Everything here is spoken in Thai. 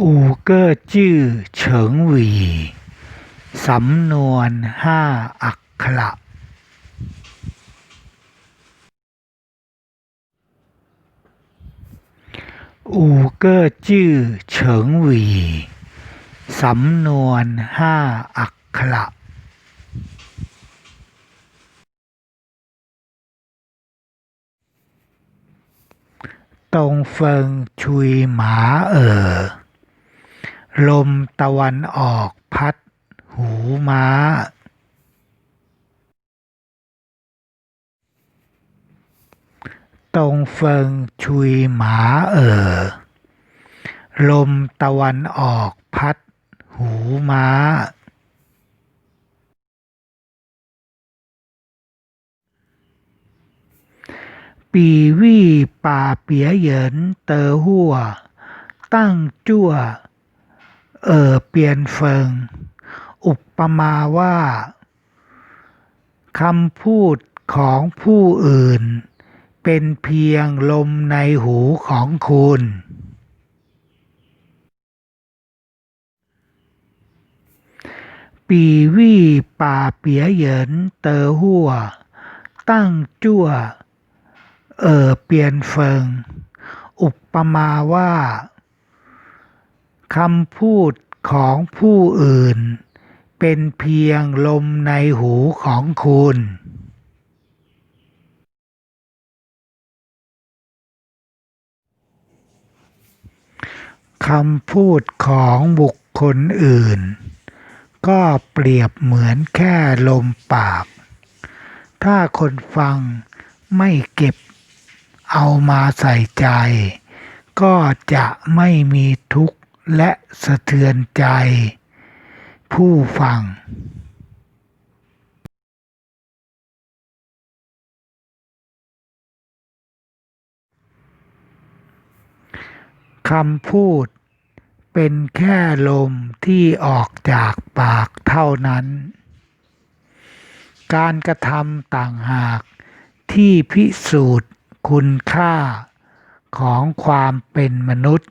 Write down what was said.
五个จื่อเฉิงวีสำนวนห้าอักขระอูเก้อจื่อเฉิงวีสำนวนห้าอักขระตรงเฟิงชุยหมาเอ๋อ ลมตะวันออกพัดหูม้าตรงเฟิงชุยหมาเอ๋อลมตะวันออกพัดหูม้า ปีวี่ป่าเปียเหยินเตอหัว ตั้งจั่ว เอ่อเปลี่ยนเฟิง อุปมาว่าคำพูดของผู้อื่น เป็นเพียงลมในหูของคุณ ปีวี่ป่าเปียเหยินเตอหัว ตั้งจั่ว เอ่อเปลี่ยนเฟิง อุปมาว่า คำพูดของผู้อื่น เป็นเพียงลมในหูของคุณ คำพูดของบุคคลอื่น ก็เปรียบเหมือนแค่ลมปาก ถ้าคนฟังไม่เก็บเอามาใส่ใจ ก็จะไม่มีทุกข์ และสะเทือนใจ ผู้ฟังคำพูดเป็นแค่ลมที่ออกจากปากเท่านั้น การกระทำต่างหากที่พิสูจน์คุณค่าของความเป็นมนุษย์